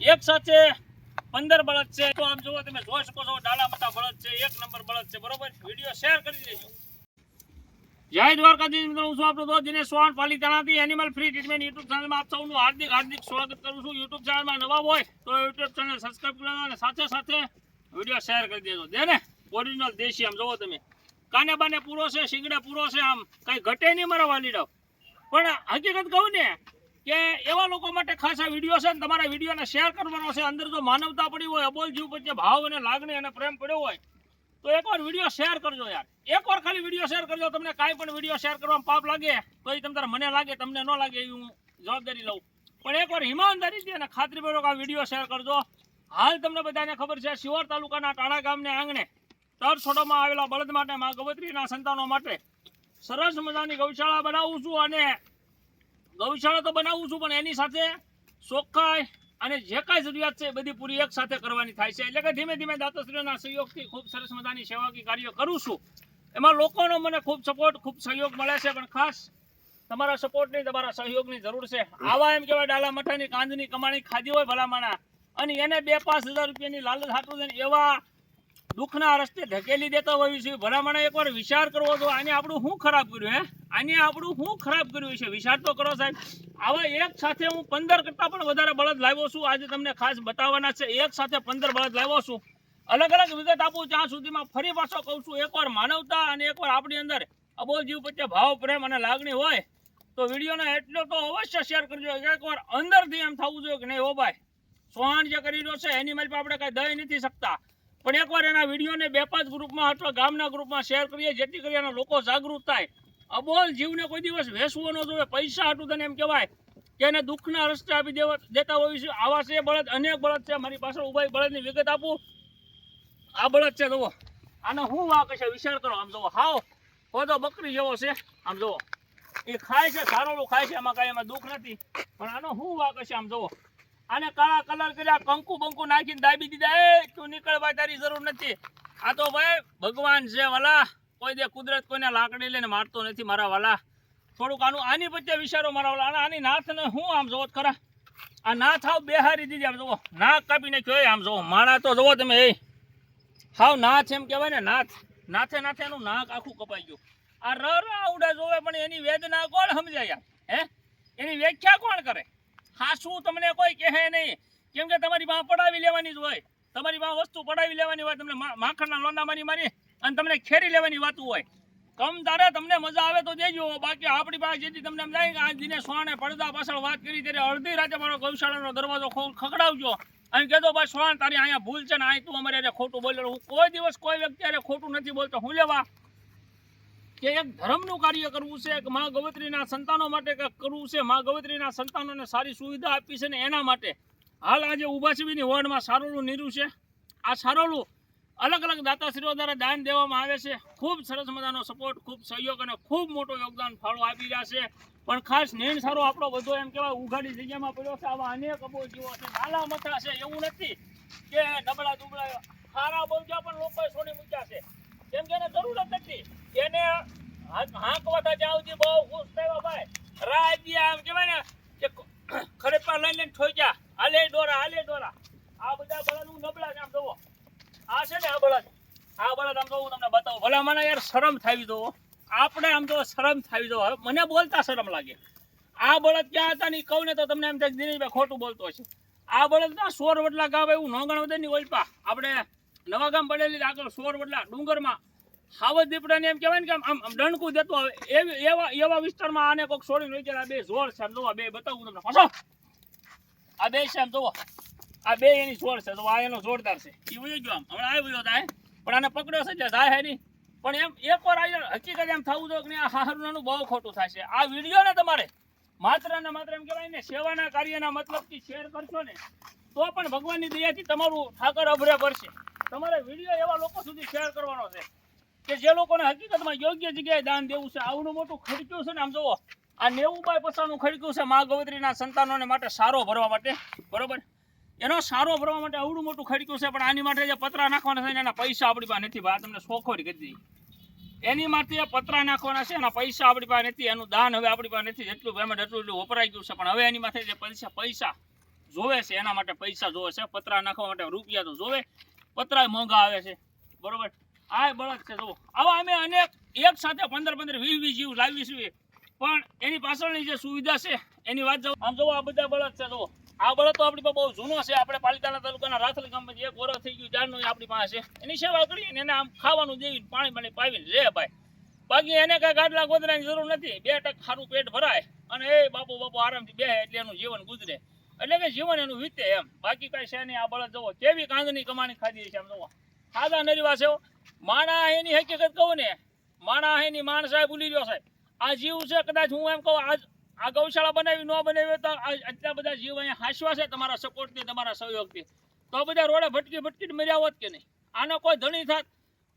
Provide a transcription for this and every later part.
એક સાથે પંદર બળદ છે. તો આમ જુઓ તમે, જોઈ શકો છો, ડાલા મોટા બળદ છે, એક નંબર બળદ છે, બરોબર? વીડિયો શેર કરી દેજો. જય દ્વારકાધીશ મિત્રો, હું છું આપણો દોસ્ત દિનેશ ચૌહાણ પાલીતાણાથી એનિમલ ફ્રી ટ્રીટમેન્ટ યુટ્યુબ ચેનલમાં આપ સૌનું હાર્દિક હાર્દિક સ્વાગત કરું છું. યુટ્યુબ ચેનલમાં નવા હોય તો યુટ્યુબ ચેનલ સબસ્ક્રાઈબ કરી અને સાથે સાથે વીડિયો શેર કરી દેજો. દે ને ઓરિજિનલ દેશી આમ જોવો તમે. કાને બાને પૂરો છે, શીંગડા પૂરો છે, આમ કઈ ઘટે નહીં મારા વાલીડાઓ. પણ હકીકત કહું ને કે એવા લોકો માટે ખાસ આ વીડિયો છે ને તમારા વિડીયોને શેર કરવાનો છે. અંદર જો માનવતા પડી હોય, અબોલ જીવ વચ્ચે ભાવ અને લાગણી અને પ્રેમ પડ્યો હોય, તો એકવાર વીડિયો શેર કરજો યાર. એકવાર ખાલી વીડિયો શેર કરજો, તમને કાંઈ પણ વીડિયો શેર કરવામાં પાપ લાગે તો એ તમારે મને લાગે, તમને ન લાગે એવી હું જવાબદારી લઉં. પણ એકવાર ઈમાનદારીથી અને ખાતરીપૂર્વક આ વીડિયો શેર કરજો. હાલ તમને બધાને ખબર છે શિવર તાલુકાના ટાણા ગામને આંગણે તરછોડોમાં આવેલા બળદ માટે, મા ગવત્રીના સંતાનો માટે સરસ મજાની ગૌશાળા બનાવું છું અને ગૌશાળા તો બનાવું છું, પણ એની સાથે ચોખ્ખાઈ અને જે કાંઈ જરૂરિયાત છે બધી પૂરી એક સાથે કરવાની થાય છે. એટલે કે ધીમે ધીમે દાતાશ્રીઓના સહયોગથી ખૂબ સરસ મજાની સેવાકી કાર્ય કરું છું. એમાં લોકોનો મને ખૂબ સપોર્ટ ખૂબ સહયોગ મળે છે, પણ ખાસ તમારા સપોર્ટની તમારા સહયોગની જરૂર છે. આવા એમ કહેવાય ડાલા મઠાની કાંદની કમાણી ખાધી હોય ભલામાણા, અને એને બે પાંચ હજાર રૂપિયાની લાલચ હાટું એવા દુઃખના રસ્તે ધકેલી દેતા હોઈએ છીએ ભલામણે એકવાર વિચાર કરવો તો આને આપણું શું ખરાબ કર્યું, હે? આને આપણું શું ખરાબ કર્યું છે? વિચાર તો કરો સાહેબ. આવા એક સાથે હું પંદર કરતાં પણ વધારે બળદ લાવ્યો છું. આજે તમને ખાસ બતાવવાના છે. એક સાથે પંદર બળદ લાવ્યો છું. અલગ અલગ વિગત આપું. ત્યાં સુધીમાં ફરી પાછો કહું છું. એકવાર માનવતા અને એકવાર આપણી અંદર અબોલ જીવ પ્રત્યે ભાવ, પ્રેમ અને લાગણી હોય, તો વિડીયોને એટલો તો અવશ્ય શેર કરજો. એકવાર અંદરથી એમ થવું જોઈએ કે નહીં હો ભાઈ? સોહાણ જે કરી રહ્યો છે એની મારી આપણે કાંઈ દઈ નથી શકતા. પણ એકવાર એના વિડીયોને બે પાંચ ગ્રુપમાં અથવા ગામના ગ્રુપમાં શેર કરીએ, જેથી કરી એના લોકો જાગૃત થાય. અબોલ જીવને કોઈ દિવસ વેસવો ન જોઈએ. પૈસા હતું તને એમ કહેવાય કે એને દુઃખના રસ્તે આપી દેવા દેતા હોય છે. આવા છે બળદ, અનેક બળદ છે. મારી પાસે ઊભા બળદની વિગત આપું. આ બળદ છે, જુઓ. આને હું વાક છે વિચાર કરો. આમ જુઓ. હાવ. ખોદો બકરી જેવો છે. આમ જુઓ. એ ખાય છે સારોલું ખાય છે. એમાં કાંઈ એમાં દુઃખ નથી. પણ આનો હું વાક છે આમ જુઓ. આને કાળા કલર કર્યા, કંકુ બંકુ નાખીને દાબી દીધા. એ, તું નીકળવા તારી જરૂર નથી. આ તો ભાઈ, ભગવાન છે, વાલા. કોઈ દે કુદરત કોઈને લાકડી લઈને મારતો નથી મારા વાલા. થોડુંક આનું, આની પ્રત્યે વિચારો મારા વાલા. આના- આની નાથને હું આમ જોવો ખરા? આ નાથ થાવ બેહારી દીધી, આમ જોવો. નાક કાપીને કયો આમ જોવો. માણા તો જોવો તમે, એ. હાવ નાથ એમ કહેવાય ને, નાથ. નાથે નાથે એનું નાક આખું કપાઈ ગયું. આ ર આવડા જોવે, પણ એની વેદના કોણ સમજાય હે? એની વ્યાખ્યા કોણ કરે? હાસું તમને કોઈ કહે નહીં? કેમ કે તમારી માં પડાવી લેવાની જ હોય. તમારી માં વસ્તુ પડાવી લેવાની હોય, તમને માખણના લોના મારી મારી અને તમને ખેરી લેવાની વાત હોય. કમ તારે તમને મજા આવે તો દેજો. બાકી આપણી પાસે જેથી તમને એમ જાય કે આ દિને સોહાણે પડદા પાછળ વાત કરી ત્યારે અડધી રાતે મારો ગૌશાળાનો દરવાજો ખખડાવજો. અને કહેતો ભાઈ સોહાણ, તારી અહીંયા ભૂલ છે ને, અહીં તું અમારે ખોટું બોલ્યો. હું કોઈ દિવસ કોઈ વ્યક્તિ ખોટું નથી બોલતો. હું લેવા? કે એક ધર્મનું કાર્ય કરવું છે કે મા ગવત્રીના સંતાનો માટે કંઈક કરવું છે, મા ગવત્રીના સંતાનોને સારી સુવિધા આપી છે ને એના માટે હાલ આજે ઉભાસીબીની વોર્ડમાં સારોલું નીરું છે. આ સારોલું અલગ અલગ દાતાશ્રીઓ દ્વારા દાન દેવામાં આવે છે. ખૂબ સરસ મજાનો સપોર્ટ ખૂબ સહયોગ અને ખૂબ મોટો યોગદાન ફાળો આપી રહ્યા છે. પણ ખાસ નેણ સારો આપણો બધો એમ કહેવાય, ઉઘાડી જગ્યામાં પડ્યો છે. આવા અનેક અબોજીઓ છે નાલા મથા છે, એવું નથી કે નબળા દુબળા ખારા બોલજા પણ લોકોએ છોડી મૂક્યા છે. કેમ કે એને જરૂર જ નથી. એને હાંક- હાંકવાતા જાવજી સુધી બહુ ખુશ થયો ભાઈ. રાજી આમ કહેવાય ને કે ખરેપા લઈ લઈને ઠોક્યા હાલે દોરા હાલે દોરા આ બધા બળદનું નબળા છે આમ જોવો. આ છે ને આ બળદ. આ બળદ આમ હું તમને બતાવું. ભલા મને યાર શરમ થાવી દો આપણે આમ તો શરમ થાવી દો મને બોલતા શરમ લાગે. આ બળદ ક્યાં હતા ને કહું ને તો તમને એમ થાય દિનેશભાઈ ખોટું બોલતો છે આ બળદ ના સોર વડલા ગામ એવું નોંગણ વદનની ઓલપા. આપણે નવા ગામ પડેલી આગળ સોર વડલા ડુંગરમાં. હાવજ દીપડાને એમ કહેવાય ને કે આમ આમ દેતો આવે. એવી, એવા એવા વિસ્તારમાં આને કોઈક સોરી નહીં ચાલે આ બે જોર છે જોવો બે બતાવું તમને. ફસો આ બે છે જોવો. આ બે એની જોર છે તો આ એનો જોરદાર છે. એ વયો ગયો આમ. હમણાં આવ્યો હતા પણ આને પકડ્યો છે એટલે જાય હે નહીં. પણ એમ, એકવાર આવી હકીકત એમ થવું જોઈએ કે આ હાહરુનાનું બહુ ખોટું થશે આ વીડિયો ને તમારે માત્ર ને માત્ર એમ કહેવાય ને, સેવાના કાર્યના મતલબથી શેર કરશો ને, તો પણ ભગવાનની દયાથી તમારું ઠાકર અભરે પડશે તમારે વીડિયો એવા લોકો સુધી શેર કરવાનો છે કે જે લોકોને હકીકતમાં યોગ્ય જગ્યાએ દાન દેવું છે આવડું મોટું ખડક્યું છે ને આમ જુઓ, આ નેવું બાય પચાસનું ખડક્યું છે મા ગવત્રીના સંતાનોને માટે સારો ભરવા માટે, બરોબર? એનો સારો ભરવા માટે આવડું મોટું ખડક્યું છે, પણ આની માટે જે પતરા નાખવાના છે એના પૈસા આપણી પાસે નથી, ભાઈ તમને શોખોરી કરી એની માટે પતરા નાખવાના છે, એના પૈસા આપણી પાસે નથી, એનું દાન હવે આપણી પાસે નથી, જેટલું પેમેન્ટ એટલું એટલું વપરાઈ ગયું છે, પણ હવે એની માથે જે પૈસા પૈસા જોવે છે, એના માટે પૈસા જોવે છે, પતરા નાખવા માટે રૂપિયા તો જોવે પતરા મોંઘા આવે છે. બરોબર? આ બળદ છે, જુઓ. આવા અમે અનેક એક સાથે પંદર પંદર વીસ વીસ જીવ લાવીશું પણ એની પાછળની જે સુવિધા છે, એની વાત જવું આમ જુઓ, આ બધા બળદ છે, જુઓ. આ બળદ તો આપણી પાસે બહુ જૂનો છે. આપણે પાલિતાણા તાલુકાના રાથલ ગામમાં એક વર્ષ થઈ ગયું જાણનું આપણી પાસે એની સેવા કરીને એને આમ ખાવાનું દેવીને પાણી પાણી પાવીને રે ભાઈ. બાકી એને કઈ ગાડલા ગોદરાની જરૂર નથી. બે ટક સારું પેટ ભરાય અને એ બાપુ બાપુ આરામથી બે એટલે એનું જીવન ગુજરે. એટલે કે જીવન એનું વીતે એમ. બાકી કઈ છે નહીં, આ બળદ જવો કેવી કાંદની કમાણી ખાધી છે એમ જુઓ. ખાધા નરીવા છે માણા એની હકીકત કહું ને, માણા એની માણ સાહેબ ભૂલી ગયો સાહેબ. આ જીવ છે, કદાચ હું એમ કહું, આજ આ ગૌશાળા બનાવી, ન બનાવી તો આટલા બધા જીવ અહીંયા હાંસવા છે તમારા સપોર્ટથી, તમારા સહયોગથી. તો બધા રોડે ભટકી ભટકી મર્યા હોત કે નહીં? આનો કોઈ ધણી થાત?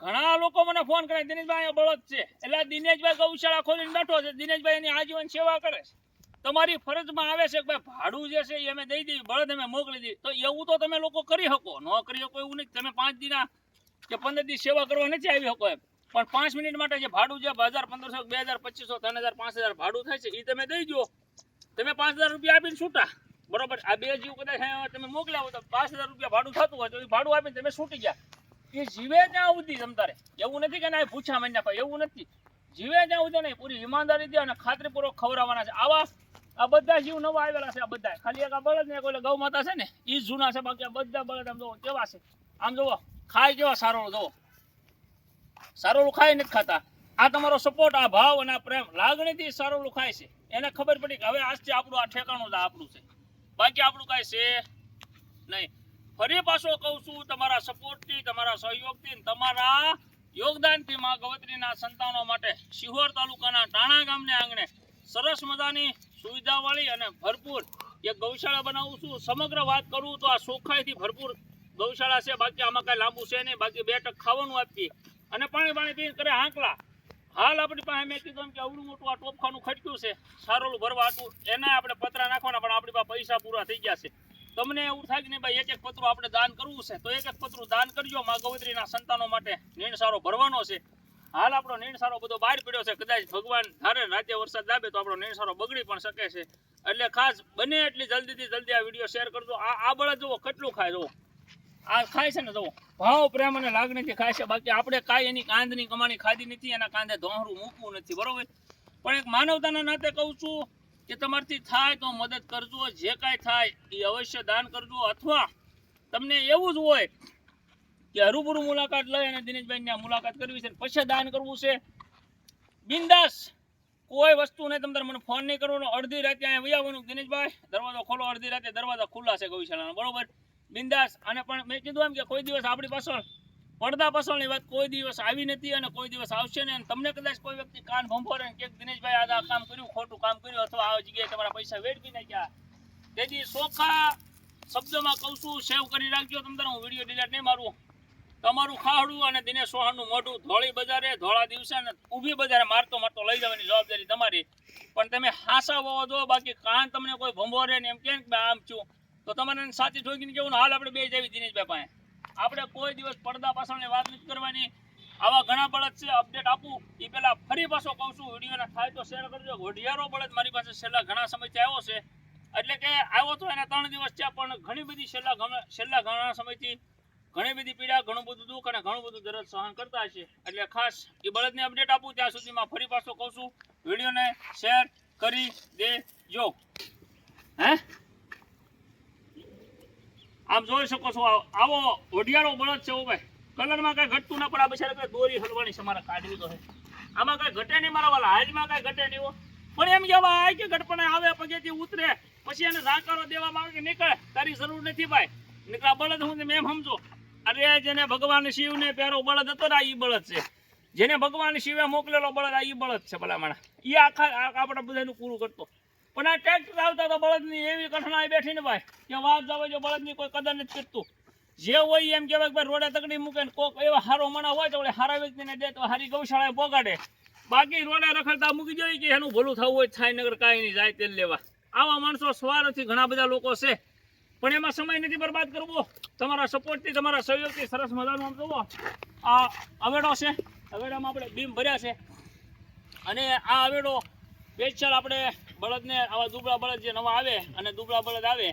ઘણા લોકો મને ફોન કરે, દિનેશભાઈ અહીંયા બળદ છે. એટલે દિનેશભાઈ ગૌશાળા ખોલીને બેઠો છે. દિનેશભાઈ એની આજીવન સેવા કરે છે. તમારી ફરજમાં આવે છે કે ભાઈ ભાડું જે છે એ અમે દઈ દઈએ બળદ અમે મોકલી દઈએ તો એવું તો તમે લોકો કરી શકો. ન કરી શકો એવું નહીં તમે પાંચ દિના કે પંદર દિવસ સેવા કરવા નથી આવી શકો એમ. પણ પાંચ મિનિટ માટે જે ભાડું છે હજાર પંદરસો, બે હજાર, પચીસો, ત્રણ હજાર, પાંચ હજાર ભાડું થાય છે એ તમે દઈ દો તમે પાંચ હજાર રૂપિયા આપીને છૂટા. બરોબર? આ બે જીવ કદાચ તમે મોકલ્યા હોય તો પાંચ હજાર રૂપિયા ભાડું થતું હોય તો એ ભાડું આપીને તમે છૂટી ગયા. એ જીવે ત્યાં સુધી તમતારે એવું નથી કે ના પૂછા મહિના એવું નથી. જીવે ત્યાં સુધી નહીં પૂરી ઈમાનદારીથી અને ખાતરીપૂર્વક ખવડાવવાના છે. આવા આ બધા જીવ નવા આવેલા છે આ બધા ખાલી એક આ બળદ ને કોઈ ગૌ માતા છે ને એ જૂના છે. બાકી આ બધા બળદ આમ જોવો કેવા છે? આમ જોવો ખાય કેવા સારો જોવો સારોળું ખાય નથી ખાતા. આ તમારો સપોર્ટ આ ભાવ અને આ પ્રેમ લાગણીથી સારોળું ખાય છે. એને ખબર પડી કે હવે આજથી આપણું આ ઠેકાણું આપણું છે. બાકી આપણું કાંઈ છે નહીં. ફરી પાછો કહું છું, તમારા સપોર્ટથી તમારા સહયોગથી તમારા યોગદાનથી માં ગવત્રીના સંતાનો માટે શિહોર તાલુકાના ટાણા ગામને આંગણે સરસ મજાની સુવિધાવાળી અને ભરપૂર એક ગૌશાળા બનાવું છું. સમગ્ર વાત કરું તો આ ચોખ્ખાઈથી ભરપૂર ગૌશાળા છે. બાકી આમાં કાંઈ લાંબુ છે નહીં. બાકી બે ટક ખાવાનું આપીએ. અને પાણી પાણી પીને કરે હાંકલા હાલ આપણી પાસે મેં કીધું કે અવડું મોટું આ ટોપખાનું ખટક્યું છે. સારોલું ભરવા હતું. એને આપણે પતરા નાખવાના, પણ આપણી પાસે પૈસા પૂરા થઈ ગયા છે. તમને એવું થાય કે ભાઈ એક એક પતરું આપણે દાન કરવું છે, તો એક એક પતરું દાન કરજો મા ગૌત્રીના સંતાનો માટે. નીણ સારો ભરવાનો છે. હાલ આપણો નીણ સારો બધો બહાર પડ્યો છે, કદાચ ભગવાન ધારે રાતે વરસાદ લાવે તો આપણો નીણ સારો બગડી પણ શકે છે. એટલે ખાસ બને એટલી જલ્દીથી જલ્દી આ વીડિયો શેર કરજો. આ આ બળદ જુઓ, કેટલું ખાય, જુઓ. આ ખાય છે ને, જુઓ. ભાવ, પ્રેમ અને લાગણીથી ખાય છે. બાકી આપણે કાંઈ એની કાંદની કમાણી ખાધી નથી, એના કાંદે ધોહરું મૂકવું નથી, બરોબર? પણ એક માનવતાના નાતે કહું છું કે તમારથી થાય તો મદદ કરજો, જે કાંઈ થાય એ અવશ્ય દાન કરજો. અથવા તમને એવું જ હોય કે હરૂબરૂ મુલાકાત લઈ અને દિનેશભાઈની આ મુલાકાત કરવી છે પછી દાન કરવું છે. બિંદાસ, કોઈ વસ્તુ નહીં, તમે મને ફોન નહીં કરવાનો. અડધી રાતે અહીંયા વહી આવવાનું દિનેશભાઈ, દરવાજો ખોલો, અડધી રાતે. દરવાજા ખુલ્લા છે ગૌશાળાના. બરોબર? બિંદાસ. અને પણ મેં કીધું એમ કે કોઈ દિવસ આપણી પાછળ પડદા પાછળની વાત કોઈ દિવસ આવી નથી અને કોઈ દિવસ આવશે નહીં. અને તમને કદાચ કોઈ વ્યક્તિ કાન ભંભોરે કે દિનેશભાઈ આ કામ કર્યું, ખોટું કામ કર્યું અથવા આ જગ્યાએ તમારા પૈસા વેડવી નાખ્યા. તેથી ચોખ્ખા શબ્દમાં કહું છું, સેવ કરી રાખજો. તમે તારે હું વીડિયો ડિલેટ નહીં મારું. તમારું ખાહડું અને દિનેશ સોહાણનું મોઢું ધોળી બજારે, ધોળા દિવસે અને ઊભી બજારે મારતો મારતો લઈ જવાની જવાબદારી તમારી. પણ તમે હાસા વાવો દો, બાકી કાન તમને કોઈ ભંભોરે ને એમ કે આમ છું. તો તમારે સાચી ઠોકીને કેવું હાલ આપણે બે જવી દિનેશભાઈ પાસે. આપણે કોઈ દિવસ પડદા પાછળની વાત નથી કરવાની. આવા ઘણા બળદ છે અપડેટ આપું. એ પહેલા ફરી પાછો કહું છું, વિડીયોના થાય તો શેર કરજો. ઘોડિયારો બળદ મારી પાસે છેલ્લા ઘણા સમયથી આવ્યો છે. એટલે કે આવ્યો તો એના ત્રણ દિવસ છે પણ ઘણી બધી છેલ્લા છેલ્લા ઘણા સમયથી ઘણી બધી પીડા, ઘણું બધું દુઃખ અને ઘણું બધું દરદ સહન કરતા છે એટલે ખાસ એ બળદને અપડેટ આપું, ત્યાં સુધીમાં ફરી પાછો કહું છું. વિડીયોને શેર કરી દેજો. હે? આમ જોઈ શકો છો, આ- આવો ઓઢિયાળો બળદ છે ઓ ભાઈ. કલરમાં કઈ ઘટતું ના પણ આ બિચારા કઈ દોરી હલવાની છે, મારે કાઢવી તો આમાં કાંઈ ઘટે નહીં મારા વાલા હાજમાં કાંઈ ઘટે નહીં. પણ એમ કહેવાય કે ગટપણે આવે, પગેથી ઉતરે, પછી એને રાકારો દેવામાં આવે કે નીકળે, તારી જરૂર નથી ભાઈ. નીકળા બળદ હું મેં સમજો. અરે, જેને ભગવાન શિવને પહેરો બળદ હતો ને, આ ઈ બળદ છે. જેને ભગવાન શિવે મોકલેલો બળદ, આ ઈ બળદ છે ભલા માણા ઈ આખા આ- આપણા બધાનું પૂરું કરતો. પણ આ ટ્રેક્ટર આવતા તો બળદની એવી કઠણાઈ બેઠી ને ભાઈ, કે વાત જાવે જો બળદની કોઈ કદર નથી કરતું. જે હોય એમ કહેવાય કે ભાઈ રોડે તકડી મૂકે ને કોક એવા હારો માણા હોય તો હારા વ્યક્તિને દે તો હારી ગૌશાળાએ પોગાડે. બાકી રોડે રખડતા મૂકી જાય કે એનું ભલું થવું હોય થાય નગર કાંઈ નહીં જાય તેલ લેવા. આવા માણસો સ્વાર્થથી ઘણા બધા લોકો છે. પણ એમાં સમય નથી બરબાદ કરવો. તમારા સપોર્ટથી, તમારા સહયોગથી સરસ મજાનું આમ જુઓ. આ અવેડો છે. અવેડામાં આપણે બીમ ભર્યા છે. અને આ અવેડો સ્પેશિયલ આપણે બળદને આવા દુબળા બળદ જે નવા આવે અને દુબળા બળદ આવે,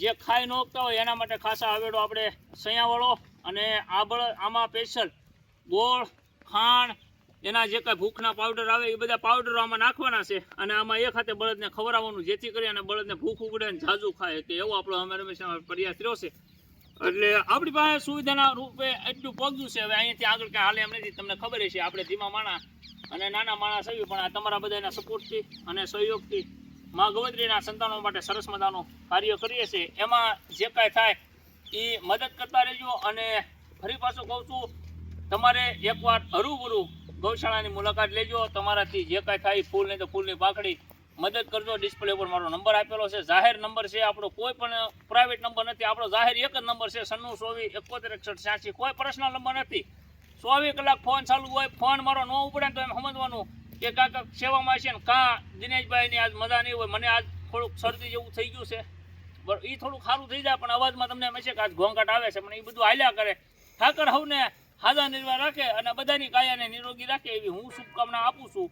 જે ખાઈ ન ઉગતા હોય એના માટે ખાસા આવેડો આપણે સૈયાવાળો અને આ બળદ આમાં સ્પેશિયલ ગોળ, ખાંડ, એના જે કાંઈ ભૂખના પાવડર આવે એ બધા પાવડરો આમાં નાખવાના છે અને આમાં એક ખાતે બળદને ખવડાવવાનું, જેથી કરી અને બળદને ભૂખ ઉગડે અને ઝાઝુ ખાય. કે એવો આપણો અમે રમેશા પ્રયાસ રહ્યો છે. એટલે આપણી પાસે સુવિધાના રૂપે એટલું પગજું છે. હવે અહીંયાથી આગળ કાંઈ હાલે એમ નથી. તમને ખબર છે આપણે ધીમા માણા અને નાના માણસ આવ્યું, પણ આ તમારા બધાના સપોર્ટથી અને સહયોગથી મા ગવત્રીના સંતાનો માટે સરસ મજાનું કાર્ય કરીએ છીએ. એમાં જે કાંઈ થાય એ મદદ કરતા રહેજો અને ફરી પાછું કહું છું, તમારે એકવાર હરુભરું ગૌશાળાની મુલાકાત લેજો. તમારાથી જે કાંઈ થાય ફૂલ નહીં તો ફૂલની પાખડી મદદ કરજો. ડિસ્પ્લે ઉપર મારો નંબર આપેલો છે. જાહેર નંબર છે. આપણો કોઈ પણ પ્રાઇવેટ નંબર નથી. આપણો જાહેર એક જ નંબર છે. સન્નું સોવી એકોતેર એકસઠ છ્યાસી. કોઈ પર્સનલ નંબર નથી. ચોવીસ કલાક ફોન ચાલુ હોય, ફોન મારો ન ઉપડે તો એમ સમજવાનું કે કાંક સેવામાં છે ને કાં દિનેશભાઈની આજ મજા નહીં હોય. મને આજ થોડુંક શરદી જેવું થઈ ગયું છે. બરાબર એ થોડુંક સારું થઈ જાય, પણ અવાજમાં તમને એમ છે કે આજ ઘોંઘાટ આવે છે, પણ એ બધું હાલ્યા કરે. ઠાકર હવને હાજા નિર્વાહ રાખે અને બધાની કાયાને નિરોગી રાખે એવી હું શુભકામના આપું છું.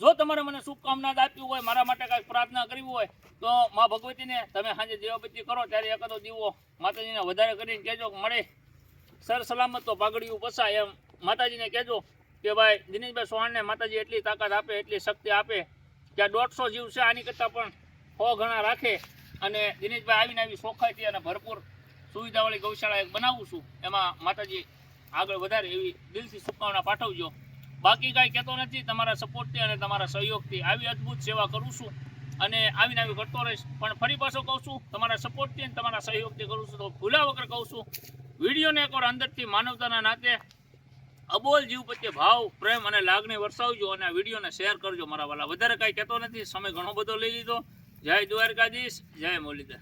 જો તમારે મને શુભકામના આપી હોય, મારા માટે કાંઈક પ્રાર્થના કરવી હોય, તો મા ભગવતીને તમે સાંજે દેવાપતિ કરો, ત્યારે એકાદો દીવો માતાજીને વધારે કરીને કહેજો મળે. સર સલામત તો પાઘડિયું પસાય એમ. માતાજીને કહેજો કે ભાઈ, દિનેશભાઈ સોહાણને માતાજી એટલી તાકાત આપે, એટલી શક્તિ આપે કે આ દોઢસો જીવ છે, આની કરતાં પણ સો ઘણા રાખે. અને દિનેશભાઈ આવીને આવી સોખાઈથી અને ભરપૂર સુવિધાવાળી ગૌશાળા એક બનાવું છું. એમાં માતાજી આગળ વધારે એવી દિલથી શુભકામના પાઠવજો. બાકી કાંઈ કહેતો નથી, તમારા સપોર્ટથી અને તમારા સહયોગથી આવી અદ્ભુત સેવા કરું છું અને આવીને આવી કરતો રહીશ. પણ ફરી પાછો કહું છું, તમારા સપોર્ટથી અને તમારા સહયોગથી કરું છું તો ભૂલા વગર કહું છું, વિડીયોને એકવાર અંદરથી માનવતાના નાતે અબોલ જીવ પ્રત્યે ભાવ, પ્રેમ અને લાગણી વરસાવજો અને આ વિડીયોને શેર કરજો મારા વાલા. વધારે કાંઈ કહેતો નથી, સમય ઘણો બધો લઈ લીધો. જય દ્વારકાધીશ, જય મુરલીધર.